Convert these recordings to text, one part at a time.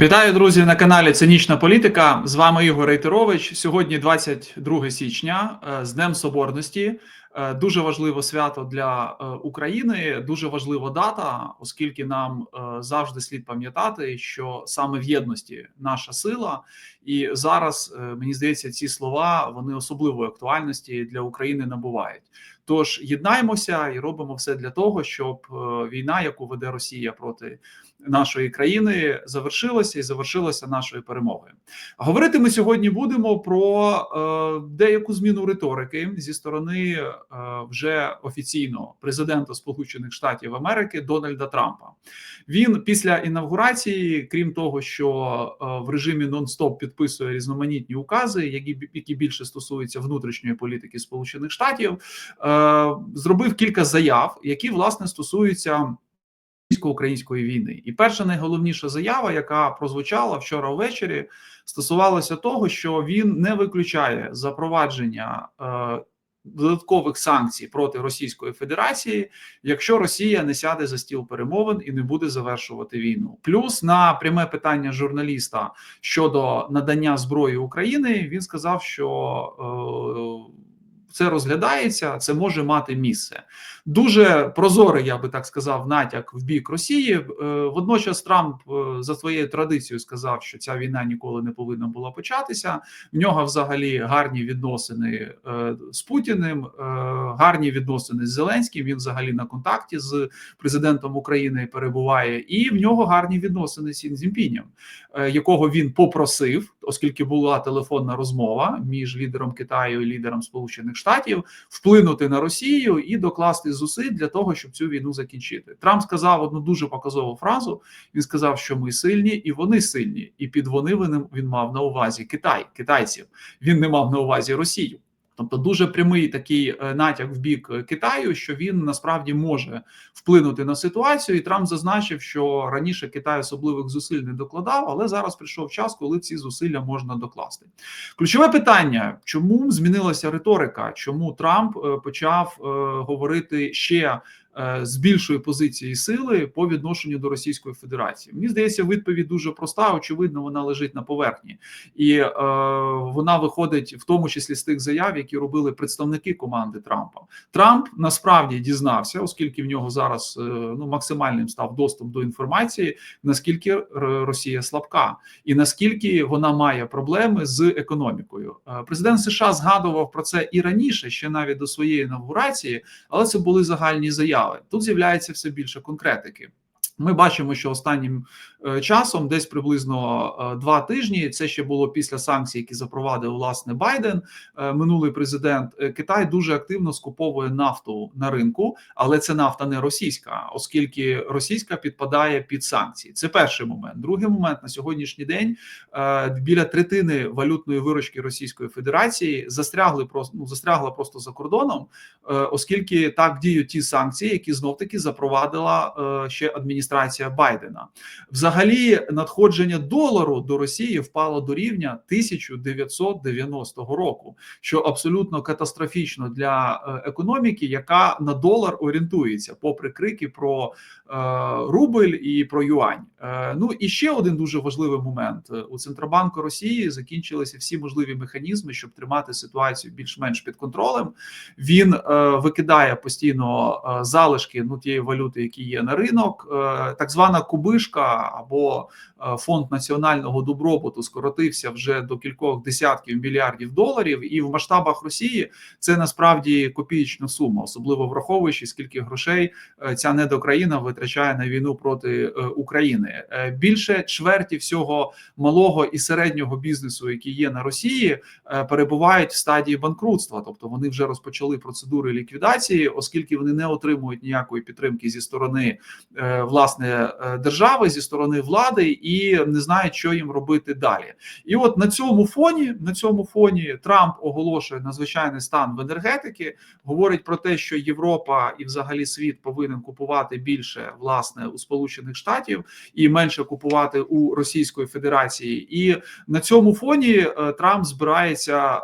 Вітаю, друзі, на каналі Цинічна Політика. З вами Ігор Рейтерович. Сьогодні 22 січня е, з Днем Соборності. Е, Дуже важливе свято для е, України. Дуже важлива дата, оскільки нам е, завжди слід пам'ятати, що саме в єдності наша сила, і зараз мені здається, ці слова вони особливої актуальності для України набувають. Тож єднаймося і робимо все для того, щоб війна, яку веде Росія проти нашої країни, завершилася і завершилася нашою перемогою. Говорити ми сьогодні будемо про деяку зміну риторики зі сторони вже офіційно президента Сполучених Штатів Америки Дональда Трампа. Він після інавгурації, крім того, що е, в режимі нон-стоп підписує різноманітні укази, які які більше стосуються внутрішньої політики Сполучених Штатів, е, зробив кілька заяв, які власне стосуються російсько-української війни. І перша найголовніша заява, яка прозвучала вчора ввечері, стосувалася того, що він не виключає запровадження. Додаткових санкцій проти Російської Федерації, якщо Росія не сяде за стіл перемовин і не буде завершувати війну, плюс на пряме питання журналіста щодо надання зброї України, він сказав, що е, це розглядається, це може мати місце. Дуже прозорий, я би так сказав, натяк в бік Росії. Е, Водночас Трамп е, за своєю традицією сказав, що ця війна ніколи не повинна була початися. В нього взагалі гарні відносини е, з Путіним, гарні відносини з Зеленським. Він взагалі на контакті з президентом України перебуває, і в нього гарні відносини з Сін е, якого він попросив, оскільки була телефонна розмова між лідером Китаю і лідером Сполучених Штатів, вплинути на Росію і докласти зусиль для того, щоб цю війну закінчити. Трамп сказав одну дуже показову фразу. Він сказав, що ми сильні, і вони сильні. І під вони він, мав на увазі Китай, китайців. Він не мав на увазі Росію. Тобто дуже прямий такий е, натяк в бік е, Китаю, що він насправді може вплинути на ситуацію, і Трамп зазначив, що раніше Китай особливих зусиль не докладав, але зараз прийшов час, коли ці зусилля можна докласти. Ключове питання: чому змінилася риторика? Чому Трамп е, почав говорити ще? З більшої позиції сили по відношенню до Російської Федерації мені здається, відповідь дуже проста. Очевидно, вона лежить на поверхні, і е, вона виходить в тому числі з тих заяв, які робили представники команди Трампа. Трамп насправді дізнався, оскільки в нього зараз е, ну максимальним став доступ до інформації, наскільки Росія слабка, і наскільки вона має проблеми з економікою. Е, президент США згадував про це і раніше, ще навіть до своєї інавгурації, але це були загальні заяви. Тут з'являється все більше конкретики. Ми бачимо, що останнім е, часом, десь приблизно е, два тижні, це ще було після санкцій, які запровадив власне Байден, е, минулий президент. Китай дуже активно скуповує нафту на ринку, але це нафта не російська, оскільки російська підпадає під санкції. Це перший момент. Другий момент на сьогоднішній день біля третини валютної виручки Російської Федерації застрягли просто ну, застрягла просто за кордоном, оскільки так діють ті санкції, які знов таки запровадила ще адміністрація адміністрація Байдена. Взагалі, надходження долару до Росії впало до рівня 1990 року, що абсолютно катастрофічно для е, економіки, яка на долар орієнтується, попри крики про е, рубль і про юань. Е, ну і ще один дуже важливий момент у Центробанку Росії закінчилися всі можливі механізми, щоб тримати ситуацію більш-менш під контролем. Він викидає постійно залишки ну тієї валюти, які є на ринок. Так звана кубишка або е, фонд національного добробуту скоротився вже до кількох десятків мільярдів доларів, і в масштабах Росії це насправді копієчна сума, особливо враховуючи скільки грошей е, ця недокраїна витрачає на війну проти е, України. Більше чверті всього малого і середнього бізнесу, які є на Росії, перебувають в стадії банкрутства, тобто вони вже розпочали процедури ліквідації, оскільки вони не отримують ніякої підтримки зі сторони власне власне е, держави зі сторони влади і не знають, що їм робити далі. І от на цьому фоні на цьому фоні Трамп оголошує надзвичайний стан в енергетики, говорить про те, що Європа і, взагалі, світ повинен купувати більше власне у Сполучених Штатів і менше купувати у Російської Федерації, і на цьому фоні е, Трамп збирається е,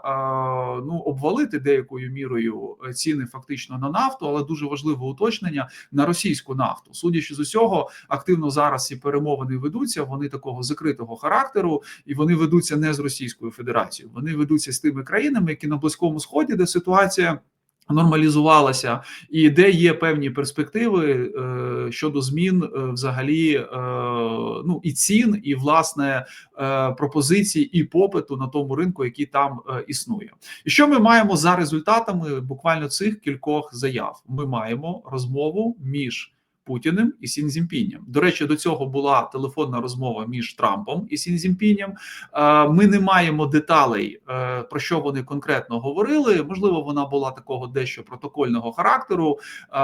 ну обвалити деякою мірою ціни фактично на нафту, але дуже важливе уточнення на російську нафту. Судячи з усього, активно зараз ці перемовини ведуться. Вони такого закритого характеру, і вони ведуться не з Російською Федерацією. Вони ведуться з тими країнами, які на близькому сході, де ситуація. Нормалізувалася, і де є певні перспективи е, щодо змін е, взагалі е, ну і цін, і власне е, пропозицій і попиту на тому ринку, який там е, існує. І що ми маємо за результатами буквально цих кількох заяв? Ми маємо розмову між Путіним і Сінзімпінням. До речі, до цього була телефонна розмова між Трампом і Сінзімпінням. Е, ми не маємо деталей е, про що вони конкретно говорили. Можливо, вона була такого дещо протокольного характеру. Е,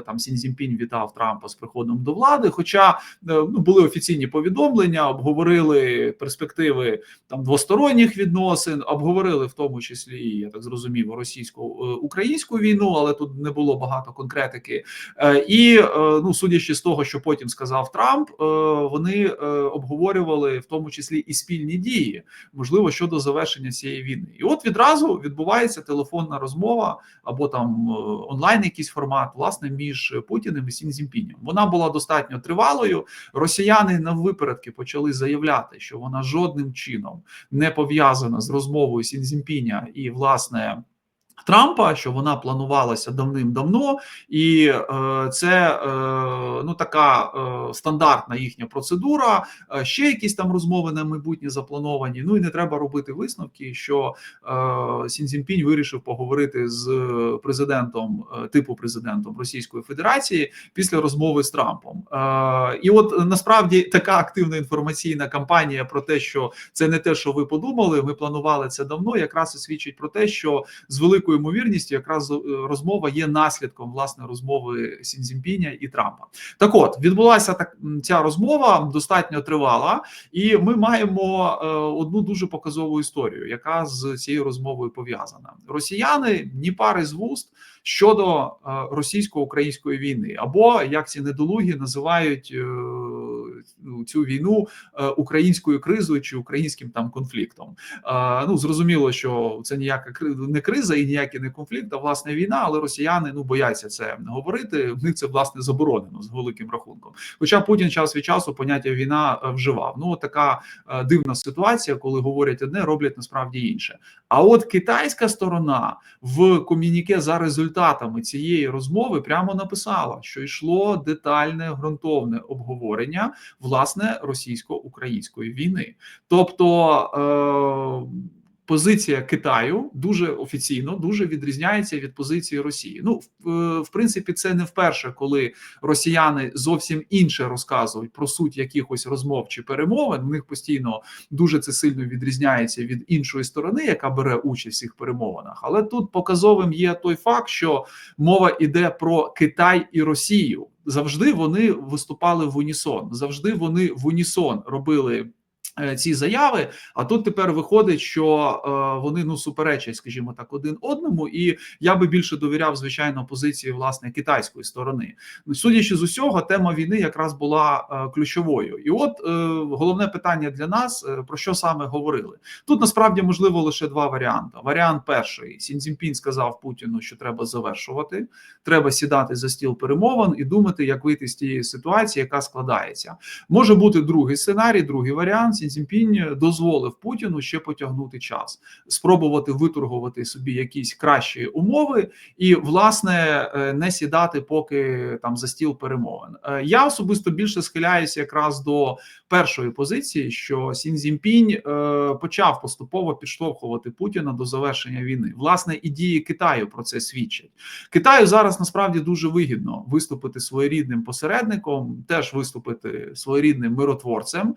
там Сінзімпінь вітав Трампа з приходом до влади. Хоча ну були офіційні повідомлення, обговорили перспективи там двосторонніх відносин, обговорили в тому числі, я так зрозумів, російсько-українську війну, але тут не було багато конкретики і ну судячи з того, що потім сказав Трамп, е, вони е, обговорювали в тому числі і спільні дії, можливо, щодо завершення цієї війни. І от відразу відбувається телефонна розмова або там е, онлайн, якийсь формат, власне, між Путіним і Сінзімпінем. Вона була достатньо тривалою. Росіяни на випередки почали заявляти, що вона жодним чином не пов'язана з розмовою Сінзімпіня і власне. Трампа, що вона планувалася давним-давно, і е, це е, ну така е, стандартна їхня процедура. Ще якісь там розмови на майбутнє заплановані. Ну і не треба робити висновки, що Сінзінпінь вирішив поговорити з президентом типу президентом Російської Федерації після розмови з Трампом. І от насправді така активна інформаційна кампанія про те, що це не те, що ви подумали. Ми планували це давно. Якраз і свідчить про те, що з великою ймовірністю якраз е, розмова є наслідком власне розмови Сінзімпіня і Трампа. Так, от відбулася так ця розмова достатньо тривала, і ми маємо е, одну дуже показову історію, яка з цією розмовою пов'язана. Росіяни ні пари з вуст щодо е, російсько-української війни, або як ці недолугі називають е, цю війну е, українською кризою чи українським там конфліктом. Ну зрозуміло, що це ніяка не криза і ніякий не конфлікт, а власне війна, але росіяни ну бояться це говорити. В них це власне заборонено з великим рахунком. Хоча Путін час від часу поняття війна вживав. Ну така дивна ситуація, коли говорять одне, роблять насправді інше. А от китайська сторона в ком'юніке за результатами цієї розмови прямо написала, що йшло детальне ґрунтовне обговорення власне російсько-української війни, тобто. Е позиція Китаю дуже офіційно дуже відрізняється від позиції Росії. Ну в, е, в принципі, це не вперше, коли росіяни зовсім інше розказують про суть якихось розмов чи перемовин. У них постійно дуже це сильно відрізняється від іншої сторони, яка бере участь в цих перемовинах. Але тут показовим є той факт, що мова йде про Китай і Росію. Завжди вони виступали в унісон. Завжди вони в унісон робили. Е, ці заяви, а тут тепер виходить, що е, вони ну суперечать, скажімо так, один одному, і я би більше довіряв звичайно позиції власне китайської сторони. Судячи з усього, тема війни якраз була е, ключовою. І от головне питання для нас: про що саме говорили тут? Насправді можливо лише два варіанти. Варіант перший Сінзімпін сказав Путіну, що треба завершувати, треба сідати за стіл перемовин і думати, як вийти з тієї ситуації, яка складається. Може бути другий сценарій, другий варіант. Цзіньпінь дозволив Путіну ще потягнути час, спробувати виторгувати собі якісь кращі умови, і власне е, не сідати поки там за стіл перемовин. Е, я особисто більше схиляюся якраз до першої позиції, що Сін Цзіньпінь е, почав поступово підштовхувати Путіна до завершення війни. Власне, і дії Китаю про це свідчать. Китаю зараз насправді дуже вигідно виступити своєрідним посередником, теж виступити своєрідним миротворцем.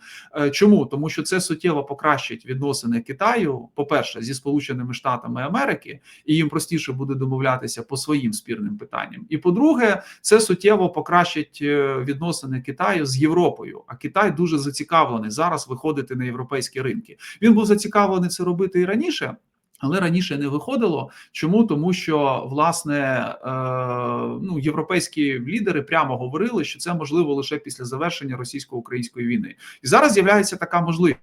Чому тому? тому що це суттєво покращить відносини Китаю, по перше, зі Сполученими Штатами Америки, і їм простіше буде домовлятися по своїм спірним питанням. І по-друге, це суттєво покращить е, відносини Китаю з Європою. А Китай дуже зацікавлений зараз виходити на європейські ринки. Він був зацікавлений це робити і раніше. Але раніше не виходило. Чому тому, що власне е, ну європейські лідери прямо говорили, що це можливо лише після завершення російсько-української війни, і зараз з'являється така можливість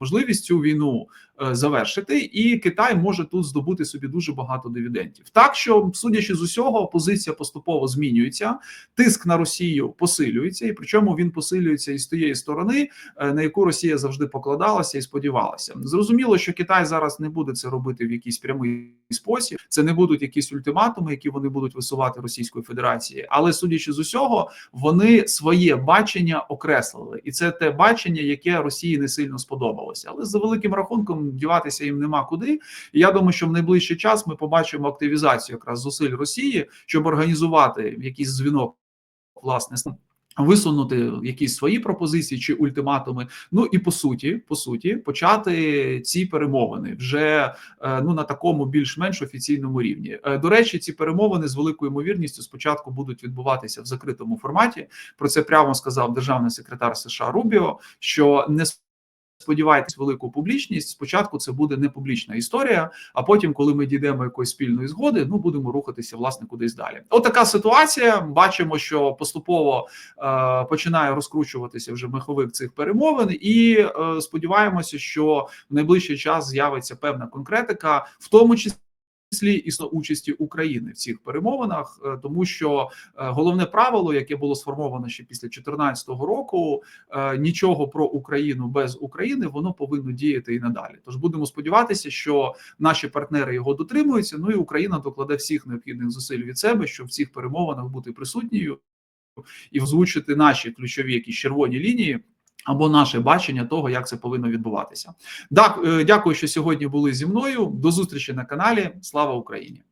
можливість цю війну е, завершити, і Китай може тут здобути собі дуже багато дивідендів. Так що, судячи з усього, позиція поступово змінюється, тиск на Росію посилюється, і причому він посилюється із тієї сторони, е, на яку Росія завжди покладалася і сподівалася. Зрозуміло, що Китай зараз не буде це робити в якийсь прямий спосіб. Це не будуть якісь ультиматуми, які вони будуть висувати Російської Федерації. Але судячи з усього, вони своє бачення окреслили, і це те бачення, яке Росії не сильно сподобалося. Але за великим рахунком діватися їм нема куди. І я думаю, що в найближчий час ми побачимо активізацію якраз зусиль Росії, щоб організувати якийсь дзвінок власне Висунути якісь свої пропозиції чи ультиматуми, ну і по суті, по суті, почати ці перемовини вже е, ну на такому більш-менш офіційному рівні. Е, до речі, ці перемовини з великою ймовірністю спочатку будуть відбуватися в закритому форматі. Про це прямо сказав державний секретар США Рубіо, що не сподівайтесь велику публічність. Спочатку це буде не публічна історія, а потім, коли ми дійдемо якоїсь спільної згоди, ну будемо рухатися власне кудись далі. От така ситуація. Бачимо, що поступово е, починає розкручуватися вже меховик цих перемовин, і е, сподіваємося, що в найближчий час з'явиться певна конкретика, в тому числі числі і участі України в цих перемовинах, е, тому що е, головне правило, яке було сформовано ще після 2014 року, е, нічого про Україну без України воно повинно діяти і надалі. Тож будемо сподіватися, що наші партнери його дотримуються. Ну і Україна докладе всіх необхідних зусиль від себе, щоб в цих перемовинах бути присутньою і озвучити наші ключові якісь червоні лінії. Або наше бачення того, як це повинно відбуватися. Так, дякую, що сьогодні були зі мною. До зустрічі на каналі. Слава Україні!